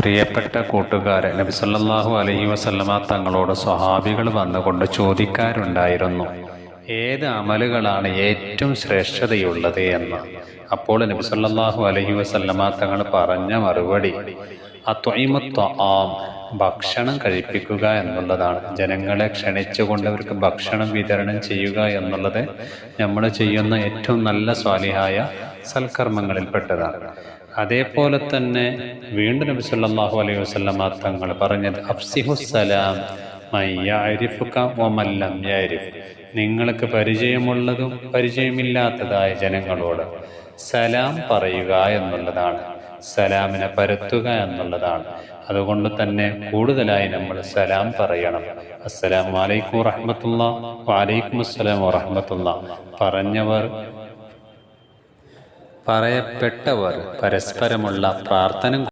പ്രിയപ്പെട്ട കൂട്ടുകാരൻ നബി സല്ലല്ലാഹു അലൈഹി വസല്ലമ തങ്ങളോട് സ്വഹാബികൾ വന്നുകൊണ്ട് ചോദിക്കാറുണ്ടായിരുന്നു ഏത് അമലുകളാണ് ഏറ്റവും ശ്രേഷ്ഠതയുള്ളത് എന്ന്. അപ്പോൾ നബി സല്ലല്ലാഹു അലൈഹി വസല്ലമ തങ്ങൾ പറഞ്ഞ മറുപടി ഭക്ഷണം കഴിപ്പിക്കുക എന്നുള്ളതാണ്. ജനങ്ങളെ ക്ഷണിച്ചുകൊണ്ട് അവർക്ക് ഭക്ഷണം വിതരണം ചെയ്യുക എന്നുള്ളത് നമ്മൾ ചെയ്യുന്ന ഏറ്റവും നല്ല സ്വാലിഹായ സൽക്കർമ്മങ്ങളിൽപ്പെട്ടതാണ് അതേപോലെ തന്നെ വീണ്ടും നബി സല്ലല്ലാഹു അലൈഹി വസല്ലമ തങ്ങൾ പറഞ്ഞത് അഫ്സിഹുസലാം നിങ്ങൾക്ക് പരിചയമുള്ളതും പരിചയമില്ലാത്തതായ ജനങ്ങളോട് സലാം പറയുക എന്നുള്ളതാണ്. സലാമിനെ പരത്തുക എന്നുള്ളതാണ്. അതുകൊണ്ട് തന്നെ കൂടുതലായി നമ്മൾ സലാം പറയണം. അസ്സലാം അലൈക്കും വറഹമത്തുള്ള വലൈക്കും അസ്സലാം വറഹമത്തുള്ള. പറഞ്ഞവർ പറയപ്പെട്ടവർ പരസ്പരമുള്ള പ്രാർത്ഥന